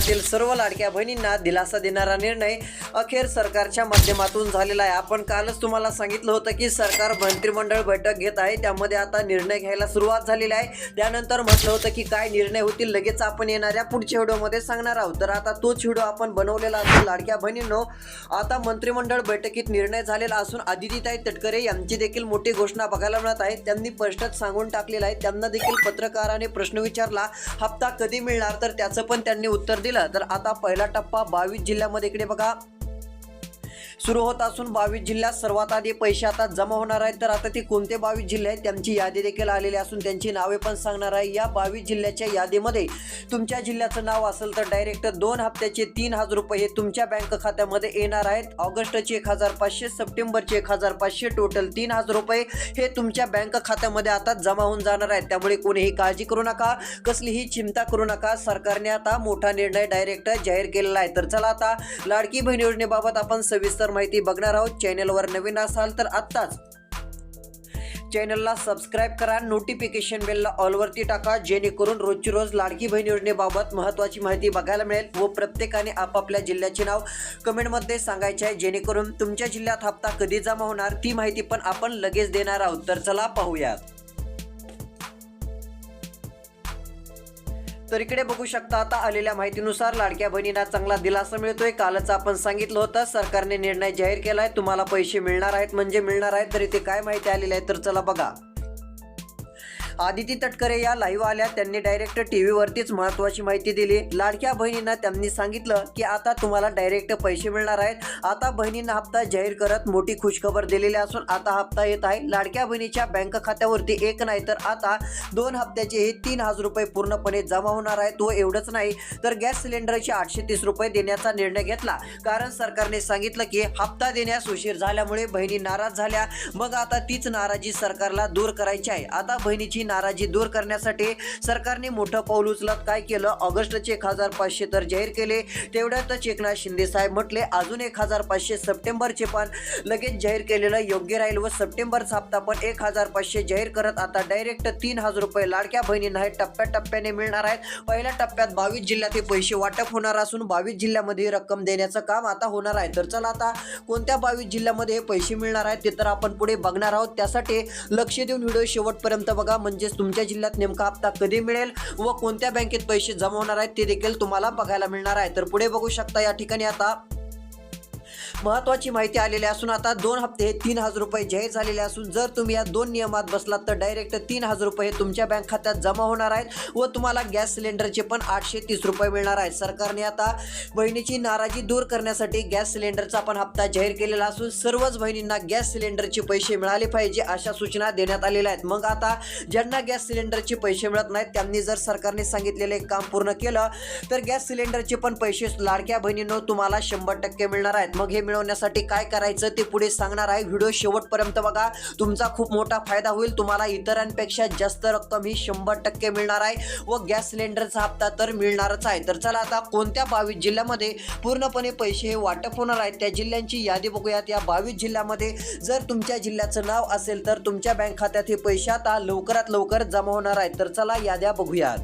देशातील सर्व लाडक्या बहिणींना दिलासा देणारा निर्णय अखेर सरकारच्या माध्यमातून झालेला आहे. आपण कालच तुम्हाला सांगितलं होतं की सरकार मंत्रिमंडळ बैठक घेत आहे. त्यामध्ये आता निर्णय घ्यायला सुरुवात झालेली आहे. त्यानंतर म्हटलं होतं की काय निर्णय होतील लगेच आपण येणाऱ्या पुढच्या व्हिडिओमध्ये सांगणार आहोत. तर आता तोच व्हिडिओ आपण बनवलेला असतो लाडक्या बहिणींनो. आता मंत्रिमंडळ बैठकीत निर्णय झालेला असून आदितीताई तटकरे यांची देखील मोठी घोषणा बघायला मिळत आहे. त्यांनी स्पष्टच सांगून टाकलेलं आहे. त्यांना देखील पत्रकाराने प्रश्न विचारला हप्ता कधी मिळणार? तर त्याचं पण त्यांनी उत्तर दिलं. तर आता पहिला टप्पा बावीस जिल्ह्यामध्ये इकडे बघा. सुरू होत असून बावीस जिल्ह्यात सर्वात आधी पैसे आता जमा होणार आहेत. तर आता ते कोणते बावीस जिल्हे आहेत त्यांची यादी देखील आलेली असून त्यांची नावे पण सांगणार आहे. या बावीस जिल्ह्याच्या यादीमध्ये तुमच्या जिल्ह्याचं नाव असेल तर डायरेक्ट दोन हप्त्याचे तीन हजार रुपये हे तुमच्या बँक खात्यामध्ये येणार आहेत. ऑगस्टचे एक हजार पाचशे सप्टेंबरचे एक हजार पाचशे टोटल तीन हजार रुपये हे तुमच्या बँक खात्यामध्ये आता जमा होऊन जाणार आहेत. त्यामुळे कोणीही काळजी करू नका कसलीही चिंता करू नका. सरकारने आता मोठा निर्णय डायरेक्ट जाहीर केलेला आहे. तर चला आता लाडकी बहीण योजनेबाबत आपण सविस्तर माहिती बघणार आहोत. चॅनलवर नवीन असाल तर आत्ताच चॅनलला सबस्क्राईब करा. नोटिफिकेशन बेलला ऑलवरती टाका. जेणेकरून रोजची रोज लाडकी बहीण योजनेबाबत महत्त्वाची माहिती बघायला मिळेल व प्रत्येकाने आपापल्या जिल्ह्याचे नाव कमेंटमध्ये सांगायचे आहे. जेणेकरून तुमच्या जिल्ह्यात हप्ता कधी जमा होणार ती माहिती पण आपण लगेच देणार आहोत. तर चला पाहूयात. तर इकडे बघू शकता आता आलेल्या माहितीनुसार लाडक्या बहिणींना चांगला दिलासा मिळतोय. कालच आपण सांगितलं होतं सरकारने निर्णय जाहीर केलाय तुम्हाला पैसे मिळणार आहेत म्हणजे मिळणार आहेत तर इथे काय माहिती आलेली आहे तर चला बघा. आदिती तटकरे या लाईव्ह आल्या. त्यांनी डायरेक्ट टी व्हीवरतीच महत्त्वाची माहिती दिली. लाडक्या बहिणींना त्यांनी सांगितलं की आता तुम्हाला डायरेक्ट पैसे मिळणार आहेत. आता बहिणींना हप्ता जाहीर करत मोठी खुशखबर दिलेली असून आता हप्ता येत आहे. लाडक्या बहिणीच्या बँक खात्यावरती एक नाही तर आता दोन हप्त्याचे हे तीन हजार रुपये पूर्णपणे जमा होणार आहेत. व एवढंच नाही तर गॅस सिलेंडरचे आठशे तीस रुपये देण्याचा निर्णय घेतला. कारण सरकारने सांगितलं की हप्ता देण्यास उशीर झाल्यामुळे बहिणी नाराज झाल्या. मग आता तीच नाराजी सरकारला दूर करायची आहे. आता बहिणीची नाराजी दूर करण्यासाठी सरकारने मोठं पाऊल उचलत काय केलं? ऑगस्टचे एक हजार पाचशे तर जाहीर केले. तेवढ्यातच एकनाथ शिंदे साहेब म्हटले अजून एक हजार पाचशे सप्टेंबरचे पण लगेच जाहीर केलेलं योग्य राहील व सप्टेंबरचा हप्ता पण एक हजार पाचशे जाहीर करत आता डायरेक्ट तीन हजार रुपये लाडक्या बहिणींना हे टप्प्याटप्प्याने मिळणार आहेत. पहिल्या टप्प्यात बावीस जिल्ह्यात हे पैसे वाटप होणार असून बावीस जिल्ह्यामध्ये रक्कम देण्याचं काम आता होणार आहे. तर चला आता कोणत्या बावीस जिल्ह्यामध्ये हे पैसे मिळणार आहेत ते तर आपण पुढे बघणार आहोत. त्यासाठी लक्ष देऊन व्हिडिओ शेवटपर्यंत बघा. म्हणजे म्हणजेच तुमच्या जिल्ह्यात नेमका हप्ता कधी मिळेल व कोणत्या बँकेत पैसे जमा होणार आहेत ते देखील तुम्हाला बघायला मिळणार आहे. तर पुढे बघू शकता या ठिकाणी आता. महत्वाची माहिती आलेली असून आता दोन हप्ते हे तीन हजार रुपये जाहीर झालेले असून जर तुम्ही या दोन नियमात बसलात तर डायरेक्ट तीन हजार रुपये हे तुमच्या बँक खात्यात जमा होणार आहेत व तुम्हाला गॅस सिलेंडरचे पण आठशे तीस रुपये मिळणार आहेत. सरकारने आता बहिणीची नाराजी दूर करण्यासाठी गॅस सिलेंडरचा पण हप्ता जाहीर केलेला असून सर्वच बहिणींना गॅस सिलेंडरचे पैसे मिळाले पाहिजे अशा सूचना देण्यात आलेल्या आहेत. मग आता ज्यांना गॅस सिलेंडरचे पैसे मिळत नाहीत त्यांनी जर सरकारने सांगितलेले काम पूर्ण केलं तर गॅस सिलेंडरचे पण पैसे लाडक्या बहिणींनो तुम्हाला शंभर टक्के मिळणार आहेत. मग हे मिळवण्यासाठी काय करायचं ते पुढे सांगणार आहे. व्हिडिओ शेवटपर्यंत बघा. तुमचा खूप मोठा फायदा होईल. तुम्हाला इतरांपेक्षा जास्त रक्कम ही शंभर टक्के मिळणार आहे व गॅस सिलेंडरचा हप्ता तर मिळणारच आहे. तर चला आता कोणत्या बावीस जिल्ह्यामध्ये पूर्णपणे पैसे हे वाटप होणार आहेत त्या जिल्ह्यांची यादी बघूयात. या बावीस जिल्ह्यामध्ये जर तुमच्या जिल्ह्याचं नाव असेल तर तुमच्या बँक खात्यात हे पैसे आता लवकरात लवकर जमा होणार आहेत. तर चला याद्या बघूयात.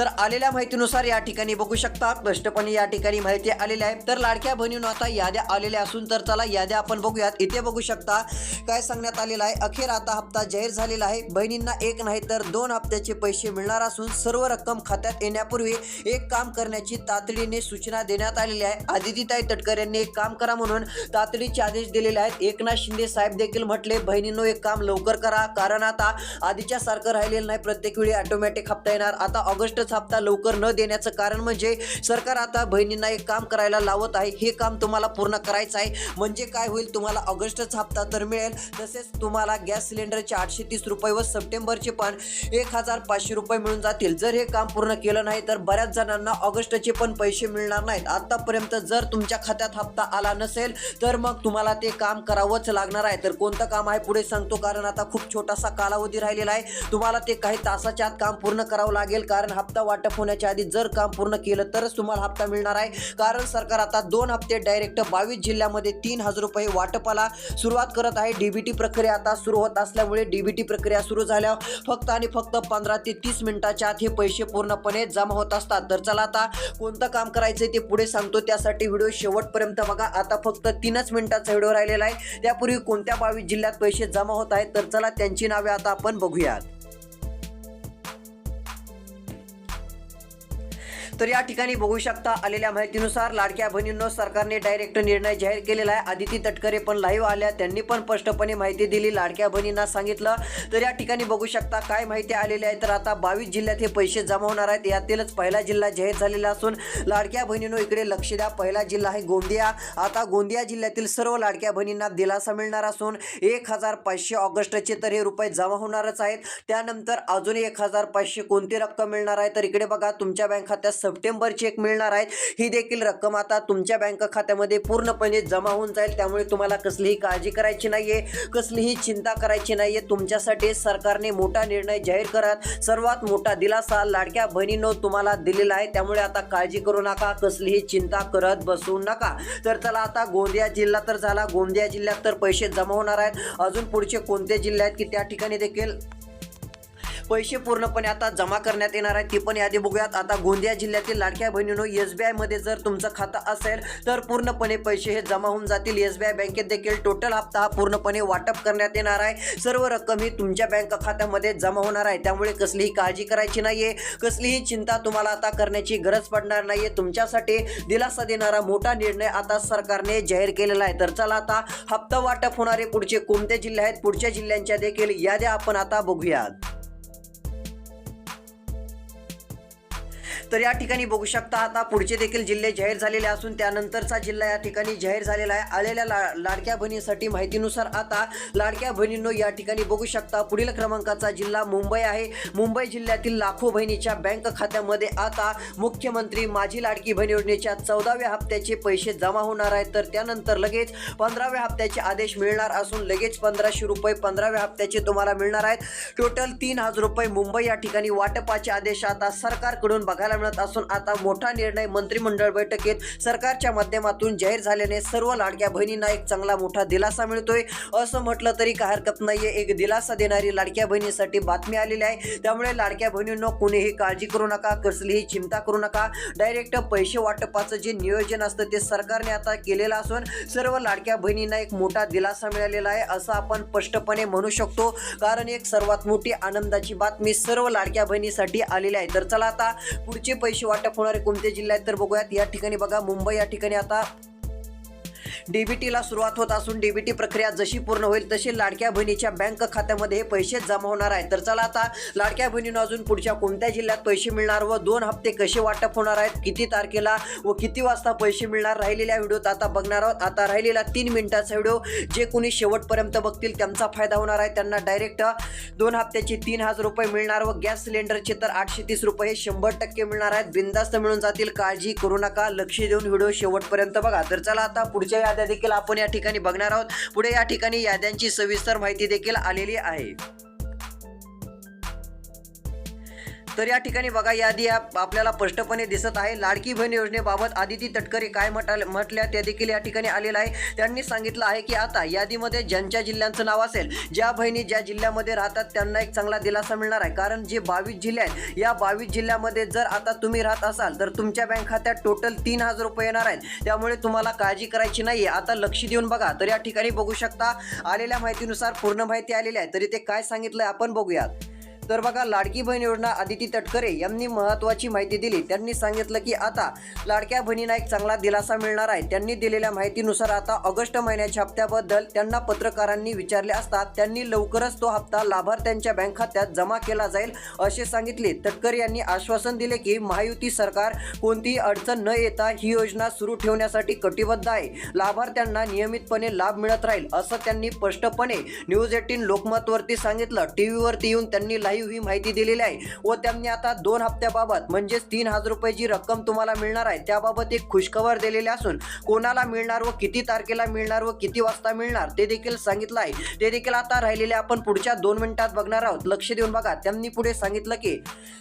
तर आलेल्या माहितीनुसार या ठिकाणी बघू शकता स्पष्टपणे या ठिकाणी माहिती आलेली आहे. तर लाडक्या बहिणीनं आता याद्या आलेल्या असून तर चला याद्या आपण बघूयात. इथे बघू शकता काय सांगण्यात आलेलं आहे. अखेर आता हप्ता जाहीर झालेला आहे. बहिणींना एक नाही तर दोन हप्त्याचे पैसे मिळणार असून सर्व रक्कम खात्यात येण्यापूर्वी एक काम करण्याची तातडीने सूचना देण्यात आलेली आहे. आदितीताई तटकर यांनी एक काम करा म्हणून तातडीचे आदेश दिलेले आहेत. एकनाथ शिंदे साहेब देखील म्हटले बहिणींनो एक काम लवकर करा. कारण आता आधीच्या सारखं राहिलेलं नाही. प्रत्येक वेळी ऑटोमॅटिक हप्ता येणार. आता ऑगस्टच हप्ता लवकर न देण्याचं कारण म्हणजे सरकार आता बहिणींना एक काम करायला लावत आहे. हे काम तुम्हाला पूर्ण करायचं आहे. म्हणजे काय होईल? तुम्हाला ऑगस्टचा हप्ता तर मिळेल. तसेच तुम्हाला गॅस सिलेंडरचे आठशे तीस रुपये व सप्टेंबरचे पण एक हजार पाचशे रुपये मिळून जातील. जर हे काम पूर्ण केलं नाही तर बऱ्याच जणांना ऑगस्टचे पण पैसे मिळणार नाहीत. आतापर्यंत जर तुमच्या खात्यात हप्ता आला नसेल तर मग तुम्हाला ते काम करावंच लागणार आहे. तर कोणतं काम आहे पुढे सांगतो कारण आता खूप छोटासा कालावधी राहिलेला आहे. तुम्हाला ते काही तासाच्या आत काम पूर्ण करावं लागेल कारण हप्ता हप्ता वाटप होण्याच्या आधी जर काम पूर्ण केलं तरच तुम्हाला हप्ता मिळणार आहे. कारण सरकार आता दोन हप्ते डायरेक्ट बावीस जिल्ह्यामध्ये तीन हजार रुपये वाटपाला सुरुवात करत आहे. डीबीटी प्रक्रिया आता सुरू होत असल्यामुळे डीबीटी प्रक्रिया सुरू झाल्यावर फक्त आणि फक्त पंधरा ते तीस मिनिटाच्या आत हे पैसे पूर्णपणे जमा होत असतात. तर चला आता कोणतं काम करायचं ते पुढे सांगतो. त्यासाठी व्हिडिओ शेवटपर्यंत बघा. आता फक्त तीनच मिनिटाचा व्हिडिओ राहिलेला आहे. त्यापूर्वी कोणत्या बावीस जिल्ह्यात पैसे जमा होत आहेत? तर चला त्यांची नावे आता आपण बघूयात. तर या ठिकाणी बघू शकता आलेल्या माहितीनुसार लाडक्या बहिणींनो सरकारने डायरेक्ट निर्णय जाहीर केलेला आहे. आदिती तटकरे पण लाईव्ह आल्या. त्यांनी पण स्पष्टपणे माहिती दिली. लाडक्या बहिणींना सांगितलं. तर या ठिकाणी बघू शकता काय माहिती आलेली आहे. तर आता बावीस जिल्ह्यात हे पैसे जमा होणार आहेत. यातीलच पहिला जिल्हा जाहीर झालेला असून लाडक्या बहिणींनो इकडे लक्ष द्या. पहिला जिल्हा आहे गोंदिया. आता गोंदिया जिल्ह्यातील सर्व लाडक्या बहिणींना दिलासा मिळणार असून एक हजार पाचशे ऑगस्टचे तर हे रुपये जमा होणारच आहेत. त्यानंतर अजून एक हजार पाचशे कोणती रक्कम मिळणार आहे? तर इकडे बघा तुमच्या बँक खात्यात सप्टेंबर चेक मिळणार आहेत ही देखील रक्कम आता तुमच्या बँक खात्यामध्ये पूर्णपणे जमा होऊन जाईल. त्यामुळे तुम्हाला कसलीही काळजी करायची नाहीये. कसलीही चिंता करायची नाहीये. तुमच्यासाठी सरकारने मोठा निर्णय जाहीर करत सर्वात मोठा दिलासा लाडक्या बहिणींनो तुम्हाला दिलेला आहे. त्यामुळे आता काळजी करू नका. कसलीही चिंता करत बसू नका. तर चला आता गोंदिया जिल्हा तर झाला. गोंदिया जिल्ह्यात तर पैसे जमा होणार आहेत. अजून पुढचे कोणते जिल्हे आहेत की त्या ठिकाणी देखील पैसे पूर्णपणे आता जमा करण्यात येणार आहे ती पण यादी बघूयात. आता गोंदिया जिल्ह्यातील लाडक्या बहिणीनो एस बी आयमध्ये जर तुमचं खातं असेल तर पूर्णपणे पैसे हे जमा होऊन जातील. एस बी आय बँकेत देखील टोटल हप्ता हा पूर्णपणे वाटप करण्यात येणार आहे. सर्व रक्कम ही तुमच्या बँक खात्यामध्ये जमा होणार आहे. त्यामुळे कसलीही काळजी करायची नाहीये. कसलीही चिंता तुम्हाला आता करण्याची गरज पडणार नाहीये. तुमच्यासाठी दिलासा देणारा मोठा निर्णय आता सरकारने जाहीर केलेला आहे. तर चला आता हप्ता वाटप होणारे पुढचे कोणते जिल्हे आहेत? पुढच्या जिल्ह्यांच्या देखील याद्या आपण आता बघूयात. तर या ठिकाणी बघू शकता आता पुढचे देखील जिल्हे जाहीर झालेले असून त्यानंतरचा जिल्हा या ठिकाणी जाहीर झालेला आहे. आलेल्या ला लाडक्या बहिणीसाठी माहितीनुसार आता लाडक्या बहिणींनो या ठिकाणी बघू शकता पुढील क्रमांकाचा जिल्हा मुंबई आहे. मुंबई जिल्ह्यातील लाखो बहिणीच्या बँक खात्यामध्ये आता मुख्यमंत्री माझी लाडकी बहीण योजनेच्या चौदाव्या हप्त्याचे पैसे जमा होणार आहेत. तर त्यानंतर लगेच पंधराव्या हप्त्याचे आदेश मिळणार असून लगेच पंधराशे रुपये पंधराव्या हप्त्याचे तुम्हाला मिळणार आहेत. टोटल तीन हजार रुपये मुंबई या ठिकाणी वाटपाचे आदेश आता सरकारकडून बघायला मिळत असून आता मोठा निर्णय मंत्रिमंडळ बैठकीत सरकारच्या माध्यमातून जाहीर झाल्याने सर्व लाडक्या बहिणींना एक चांगला मोठा दिलासा मिळतोय. असं म्हटलं तरी काय हरकत नाहीये. एक दिलासा देणारी लाडक्या बहिणीसाठी बातमी आलेली आहे. त्यामुळे लाडक्या बहिणींनो कुणीही काळजी करू नका कसलीही चिंता करू नका. डायरेक्ट पैसे वाटपाचं जे नियोजन असतं ते सरकारने आता केलेलं असून सर्व लाडक्या बहिणींना एक मोठा दिलासा मिळालेला आहे असं आपण स्पष्टपणे म्हणू शकतो. कारण एक सर्वात मोठी आनंदाची बातमी सर्व लाडक्या बहिणीसाठी आलेली आहे. तर चला आता पुढची पैसे वाटप होणारे कोणते जिल्हे आहेत तर बघूयात. या ठिकाणी बघा मुंबई या ठिकाणी आता डीबीटीला सुरुवात होत असून डीबीटी प्रक्रिया जशी पूर्ण होईल तशी लाडक्या बहिणीच्या बँक खात्यामध्ये हे पैसे जमा होणार आहेत. तर चला आता लाडक्या बहिणीनं अजून पुढच्या कोणत्या जिल्ह्यात पैसे मिळणार व दोन हप्ते कसे वाटप होणार आहेत किती तारखेला व किती वाजता पैसे मिळणार राहिलेल्या व्हिडिओत आता बघणार आहोत. आता राहिलेला तीन मिनिटाचा व्हिडिओ जे कोणी शेवटपर्यंत बघतील त्यांचा फायदा होणार आहे. त्यांना डायरेक्ट दोन हप्त्याचे तीन हजार रुपये मिळणार व गॅस सिलेंडरचे तर आठशे तीस रुपये हे शंभर टक्के मिळणार आहेत. बिंदास्त मिळून जातील. काळजी करू नका. लक्ष देऊन व्हिडिओ शेवटपर्यंत बघा. तर चला आता पुढच्या याद्या देखील आपण या ठिकाणी बघणार आहोत. पुढे या ठिकाणी याद्यांची सविस्तर माहिती देखील आलेली आहे. तर या ठिकाणी बघा यादी आपल्याला स्पष्टपणे दिसत आहे लाडकी बहीण योजनेबाबत आदिती तटकरे काय म्हटाल म्हटल्या त्या देखील या ठिकाणी आलेलं आहे त्यांनी सांगितलं आहे की आता यादीमध्ये ज्यांच्या जिल्ह्यांचं नाव असेल ज्या बहिणी ज्या जिल्ह्यामध्ये राहतात त्यांना एक चांगला दिलासा मिळणार आहे. कारण जे बावीस जिल्हे आहेत या बावीस जिल्ह्यामध्ये जर आता तुम्ही राहत असाल तर तुमच्या बँक खात्यात टोटल तीन हजार रुपये येणार आहेत. त्यामुळे तुम्हाला काळजी करायची नाही आता लक्ष देऊन बघा. तर या ठिकाणी बघू शकता आलेल्या माहितीनुसार पूर्ण माहिती आलेली आहे. तरी ते काय सांगितलं आपण बघूयात. तर बघा लाडकी बहीण योजना आदिती तटकरे यांनी महत्त्वाची माहिती दिली. त्यांनी सांगितलं की आता लाडक्या बहिणींना एक चांगला दिलासा मिळणार आहे. त्यांनी दिलेल्या माहितीनुसार आता ऑगस्ट महिन्याच्या हप्त्याबद्दल त्यांना पत्रकारांनी विचारले असता त्यांनी लवकरच तो हप्ता लाभार्थ्यांच्या बँक खात्यात जमा केला जाईल असे सांगितले. तटकरे यांनी आश्वासन दिले की महायुती सरकार कोणतीही अडचण न येता ही योजना सुरू ठेवण्यासाठी कटिबद्ध आहे. लाभार्थ्यांना नियमितपणे लाभ मिळत राहील असं त्यांनी स्पष्टपणे न्यूज एटीन लोकमतवरती सांगितलं. टीव्हीवरती येऊन त्यांनी लाईव्ह लाईव्ह ही माहिती दिलेली आहे. व त्यांनी आता दोन हप्त्याबाबत म्हणजेच तीन हजार रुपये जी रक्कम तुम्हाला मिळणार आहे त्याबाबत एक खुशखबर दिलेली असून कोणाला मिळणार व किती तारखेला मिळणार व किती वाजता मिळणार ते देखील सांगितलं आहे. ते देखील आता राहिलेले आपण पुढच्या दोन मिनिटात बघणार आहोत. लक्ष देऊन बघा त्यांनी पुढे सांगितलं की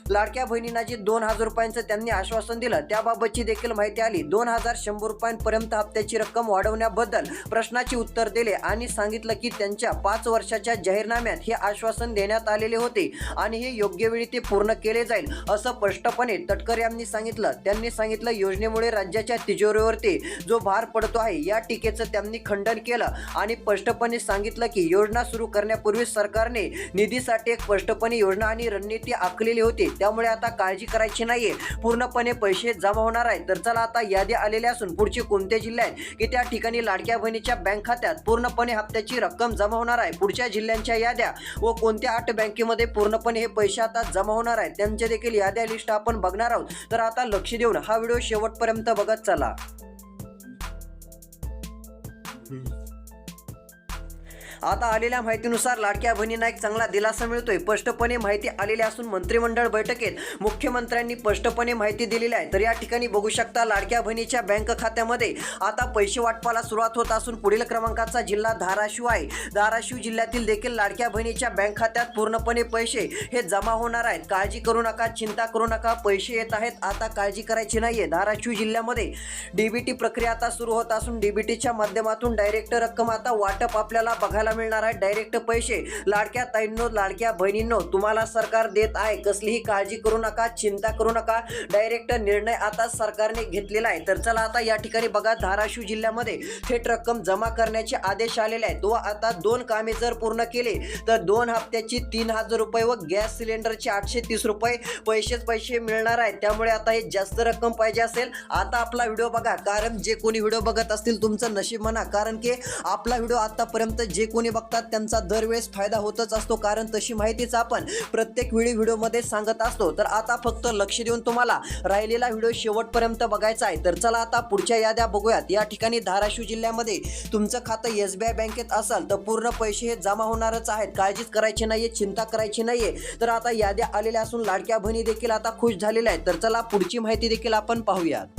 लाडक्या बहिणींना जे दोन हजार रुपयांचं त्यांनी आश्वासन दिलं त्याबाबतची देखील माहिती आली. दोन हजार शंभर रुपयांपर्यंत हप्त्याची रक्कम वाढवण्याबद्दल प्रश्नाचे उत्तर दिले आणि सांगितलं की त्यांच्या पाच वर्षाच्या जाहीरनाम्यात हे आश्वासन देण्यात आलेले होते. आणि हे योग्य वेळी ते पूर्ण केले जाईल असं स्पष्टपणे तटकरे यांनी सांगितलं. त्यांनी सांगितलं योजनेमुळे राज्याच्या तिजोरीवरती जो भार पडतो आहे या टीकेचं त्यांनी खंडन केलं आणि स्पष्टपणे सांगितलं की योजना सुरू करण्यापूर्वी सरकारने निधीसाठी एक स्पष्टपणे योजना आणि रणनीती आखलेली होती. त्यामुळे आता काळजी करायची नाहीये. पूर्णपणे पैसे जमा होणार आहे तर चला आता यादी आलेल्या असून पुढचे कोणते जिल्हे आहेत? की त्या ठिकाणी लाडक्या बहिणीच्या बँक खात्यात पूर्णपणे हप्त्याची रक्कम जमा होणार आहे. पुढच्या जिल्ह्यांच्या याद्या व कोणत्या आठ बँकेमध्ये पूर्ण पण हे पैसे आता जमा होणार आहेत. त्यांच्या देखील याद्या लिस्ट आपण बघणार आहोत. तर आता लक्ष देऊन हा व्हिडिओ शेवटपर्यंत बघत चला. आता आलेल्या माहितीनुसार लाडक्या बहिणींना एक चांगला दिलासा मिळतोय. स्पष्टपणे माहिती आलेली असून मंत्रिमंडळ बैठकीत मुख्यमंत्र्यांनी स्पष्टपणे माहिती दिलेली आहे. तर या ठिकाणी बघू शकता लाडक्या बहिणीच्या बँक खात्यामध्ये आता पैसे वाटपाला सुरुवात होत असून पुढील क्रमांकाचा जिल्हा धाराशिव आहे. धाराशिव जिल्ह्यातील देखील लाडक्या बहिणीच्या बँक खात्यात पूर्णपणे पैसे हे जमा होणार आहेत. काळजी करू नका चिंता करू नका पैसे येत आहेत. आता काळजी करायची नाहीये. धाराशिव जिल्ह्यामध्ये डीबीटी प्रक्रिया आता सुरू होत असून डीबीटीच्या माध्यमातून डायरेक्ट रक्कम आता वाटप आपल्याला बघायला मिळणार आहे डायरेक्ट पैसे. लाडक्या ताईंनो लाडक्या बहिणींनो तुम्हाला सरकार देत आहे. कसलीही काळजी करू नका चिंता करू नका. डायरेक्ट निर्णय आता सरकारने घेतलेला आहे. तर चला आता या ठिकाणी बघा धाराशिव जिल्ह्यामध्ये थेट रक्कम जमा करण्याचे आदेश आलेले आहेत. व आता दोन कामे जर पूर्ण केले तर दोन हप्त्याची तीन हजार रुपये व गॅस सिलेंडरचे आठशे तीस रुपये पैसेच पैसे मिळणार आहेत. त्यामुळे आता हे जास्त रक्कम पाहिजे असेल आता आपला व्हिडिओ बघा. कारण जे कोणी व्हिडिओ बघत असतील तुमचं नशीब म्हणा. कारण की आपला व्हिडिओ आतापर्यंत जे कोणी बघतात त्यांचा दरवेळेस फायदा होतच असतो. कारण तशी माहितीच आपण प्रत्येक वेळी व्हिडिओमध्ये सांगत असतो. तर आता फक्त लक्ष देऊन तुम्हाला राहिलेला व्हिडिओ शेवटपर्यंत बघायचा आहे. तर चला आता पुढच्या याद्या बघूयात. या ठिकाणी धाराशिव जिल्ह्यामध्ये तुमचं खातं एस बी आय बँकेत असेल तर पूर्ण पैसे हे जमा होणारच आहेत. काळजीच करायची नाहीये चिंता करायची नाहीये. तर आता याद्या आलेल्या असून लाडक्या बहिणी देखील आता खुश झालेल्या आहेत. तर चला पुढची माहिती देखील आपण पाहूयात.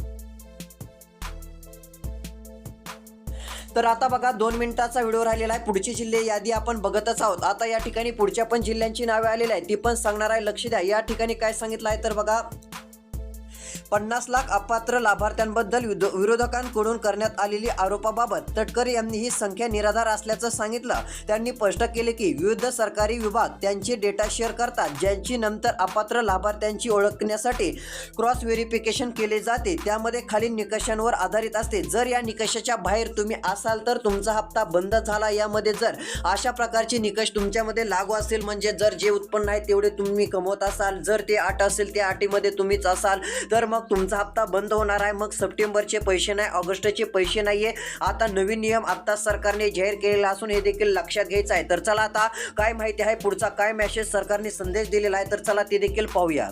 तर आता बघा दोन मिनिटाचा व्हिडिओ राहिलेला आहे. पुढची जिल्हे यादी आपण बघतच आहोत. आता या ठिकाणी पुढच्या पण जिल्ह्यांची नावे आलेली आहेत. ती पण सांगणार आहे. लक्ष द्या. या ठिकाणी काय सांगितलं आहे तर बघा पन्नास लाख अपात्र लाभार्थ्यांबद्दल विरोधकांकडून करण्यात आलेली आरोपाबाबत तटकरे यांनी ही संख्या निराधार असल्याचं सांगितलं. त्यांनी स्पष्ट केले की विविध सरकारी विभाग त्यांचे डेटा शेअर करतात ज्यांची नंतर अपात्र लाभार्थ्यांची ओळखण्यासाठी क्रॉस व्हेरिफिकेशन केले जाते. त्यामध्ये खालील निकषांवर आधारित असते. जर या निकषाच्या बाहेर तुम्ही असाल तर तुमचा हप्ता बंद झाला. यामध्ये जर अशा प्रकारचे निकष तुमच्यामध्ये लागू असेल म्हणजे जर जे उत्पन्न आहे तेवढे तुम्ही कमवत असाल जर ते आठ असेल त्या अटीमध्ये तुम्हीच असाल तर मग तुमचा हप्ता बंद होणार आहे. मग सप्टेंबरचे पैसे नाही ऑगस्टचे पैसे नाहीये. आता नवीन नियम आता सरकारने जाहीर केलेला असून हे देखील लक्षात घ्यायचं आहे. तर चला आता काय माहिती आहे पुढचा काय मेसेज सरकारने संदेश दिलेला आहे. तर चला ते देखील पाहूया.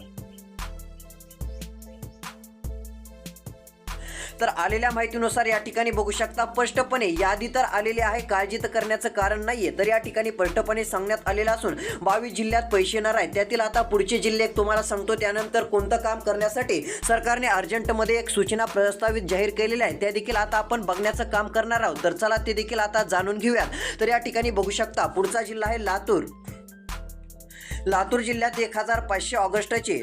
तर आलेल्या माहितीनुसार या ठिकाणी बघू शकता स्पष्टपणे यादी तर आलेली आहे काळजी तर करण्याचं कारण नाहीये. तर या ठिकाणी स्पष्टपणे सांगण्यात आलेलं असून बावीस जिल्ह्यात पैसे येणार आहेत. त्यातील आता पुढचे जिल्हे एक तुम्हाला सांगतो त्यानंतर कोणतं काम करण्यासाठी सरकारने अर्जंटमध्ये एक सूचना प्रस्तावित जाहीर केलेल्या आहे. त्या देखील आता आपण बघण्याचं काम करणार आहोत. तर चला ते देखील आता जाणून घेऊयात. तर या ठिकाणी बघू शकता पुढचा जिल्हा आहे लातूर. लातूर जिल्ह्यात एक हजार पाचशे ऑगस्टचे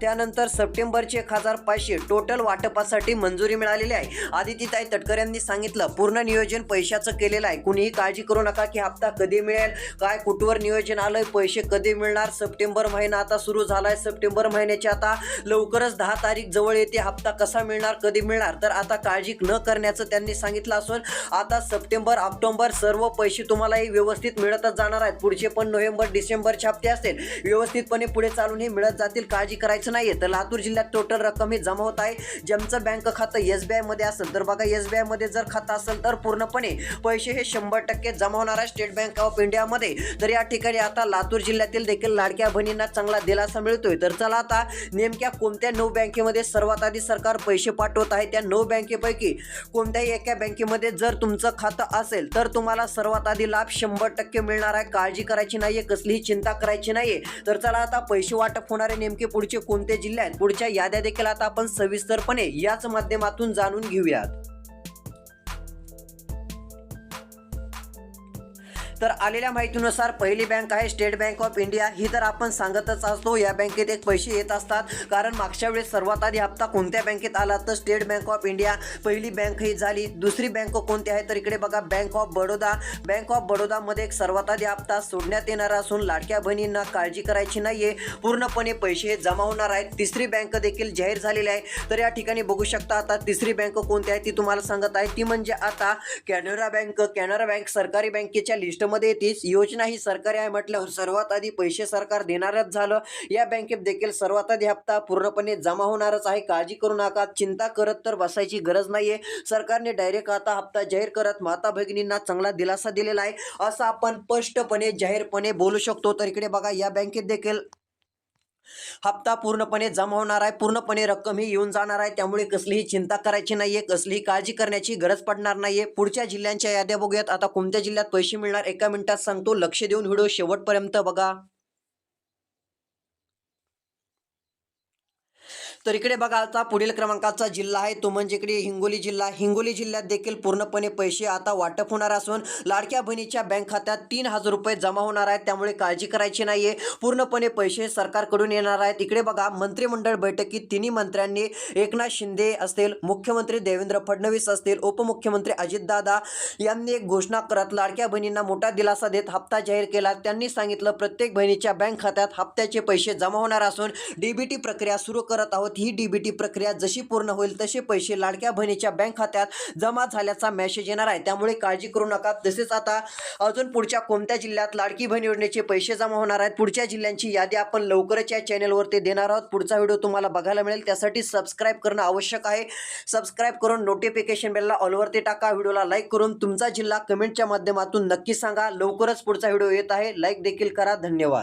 त्यानंतर सप्टेंबरचे एक हजार पाचशे टोटल वाटपासाठी मंजुरी मिळालेली आहे. आदितीताई तटकर यांनी सांगितलं पूर्ण नियोजन पैशाचं केलेलं आहे. कुणीही काळजी करू नका की हप्ता कधी मिळेल काय कुठवर नियोजन आलंय पैसे कधी मिळणार सप्टेंबर महिना आता सुरू झालाय. सप्टेंबर महिन्याची आता लवकरच दहा तारीख जवळ येते हप्ता कसा मिळणार कधी मिळणार? तर आता काळजी न करण्याचं त्यांनी सांगितलं असून आता सप्टेंबर ऑक्टोबर सर्व पैसे तुम्हालाही व्यवस्थित मिळतच जाणार आहेत. पुढचे पण नोव्हेंबर डिसेंबरचे हप्ते असतील. व्यवस्थितपणे पुढे चालून हे मिळत जातील. काळजी करायचं नाहीये. तर लातूर जिल्ह्यात टोटल रक्कम ही जमा होत आहे. ज्यांचं बँक खातं एस बी आयमध्ये असेल तर बघा एस बी आयमध्ये जर खातं असेल तर पूर्णपणे पैसे हे शंभर टक्के जमा होणार आहे स्टेट बँक ऑफ इंडियामध्ये तर या ठिकाणी आता लातूर जिल्ह्यातील देखील लाडक्या बहिणींना चांगला दिलासा मिळतोय. तर चला आता नेमक्या कोणत्या नऊ बँकेमध्ये सर्वात आधी सरकार पैसे पाठवत आहे त्या नऊ बँकेपैकी कोणत्याही एका बँकेमध्ये जर तुमचं खातं असेल तर तुम्हाला सर्वात आधी लाभ शंभर टक्के मिळणार आहे. काळजी करायची नाहीये कसलीही चिंता करायची नाही आहे तर चला आता पैसे वाटप होणारे नेमके पुढचे कोणते जिल्हे आहेत? पुढच्या याद्या देखील आता आपण सविस्तरपणे याच माध्यमातून जाणून घेऊयात. तर आलेल्या माहितीनुसार पहिली बँक आहे स्टेट बँक ऑफ इंडिया. ही तर आपण सांगतच असतो या बँकेत एक पैसे येत असतात. कारण मागच्या वेळेस सर्वात आधी हप्ता कोणत्या बँकेत आला तर स्टेट बँक ऑफ इंडिया. पहिली बँक ही झाली. दुसरी बँक कोणती आहे तर इकडे बघा bank of Baroda. Bank of बडोदामध्ये एक सर्वात आधी हप्ता सोडण्यात येणार असून लाडक्या बहिणींना काळजी करायची नाहीये. पूर्णपणे पैसे हे जमा होणार आहेत. तिसरी बँक देखील जाहीर झालेली आहे. तर या ठिकाणी बघू शकता आता तिसरी बँक कोणती आहे ती तुम्हाला सांगत आहे. ती म्हणजे आता कॅनरा बँक. कॅनरा बँक सरकारी बँकेच्या लिस्टमध्ये तीच योजना ही सरकारी आहे म्हटल्यावर सर्वात आधी पैसे सरकार देणारच झालं. या बँकेत देखील सर्वात आधी हप्ता पूर्णपणे जमा होणारच आहे. काळजी करू नका. चिंता करत तर बसायची गरज नाहीये. सरकारने डायरेक्ट आता हप्ता जाहीर करत माता भगिनींना चांगला दिलासा दिलेला आहे. असं आपण स्पष्टपणे जाहीरपणे बोलू शकतो. तर इकडे बघा या बँकेत देखील हप्ता पूर्णपणे जमा होणार आहे पूर्णपणे रक्कम ही येऊन जाणार आहे. त्यामुळे कसलीही चिंता करायची नाहीये कसलीही काळजी करण्याची गरज पडणार नाहीये. पुढच्या जिल्ह्यांच्या याद्या बघूयात. आता कोणत्या जिल्ह्यात पैसे मिळणार? एका मिनिटात सांगतो. लक्ष देऊन व्हिडिओ शेवटपर्यंत बघा. तर इकडे बघा आता पुढील क्रमांकाचा जिल्हा आहे. तो म्हणजे इकडे हिंगोली जिल्हा. हिंगोली जिल्ह्यात देखील पूर्णपणे पैसे आता वाटप होणार असून लाडक्या बहिणीच्या बँक खात्यात तीन हजार रुपये जमा होणार आहेत. त्यामुळे काळजी करायची नाहीये. पूर्णपणे पैसे सरकारकडून येणार आहेत. इकडे बघा मंत्रिमंडळ बैठकीत तिन्ही मंत्र्यांनी एकनाथ शिंदे असतील मुख्यमंत्री देवेंद्र फडणवीस असतील उपमुख्यमंत्री अजितदादा यांनी एक घोषणा करत लाडक्या बहिणींना मोठा दिलासा देत हप्ता जाहीर केला. त्यांनी सांगितलं प्रत्येक बहिणीच्या बँक खात्यात हप्त्याचे पैसे जमा होणार असून डीबीटी प्रक्रिया सुरू करत आहोत. ही डीबीटी प्रक्रिया जशी पूर्ण होईल तसे पैसे लाडक्या बहिणीच्या बँक खात्यात जमा झाल्याचा मेसेज येणार आहे. त्यामुळे काळजी करू नका. तसेच आता अजून पुढच्या कोणत्या जिल्ह्यात लाडकी बहीण योजनेचे पैसे जमा होणार आहेत? पुढच्या जिल्ह्यांची यादी आपण लवकरच या चॅनलवरती देणार आहोत. पुढचा व्हिडिओ तुम्हाला बघायला मिळेल. त्यासाठी सबस्क्राईब करणं आवश्यक आहे. सबस्क्राईब करून नोटिफिकेशन बेलला ऑलवरती टाका. व्हिडिओला लाईक करून तुमचा जिल्हा कमेंटच्या माध्यमातून नक्की सांगा. लवकरच पुढचा व्हिडिओ येत आहे. लाईक देखील करा. धन्यवाद.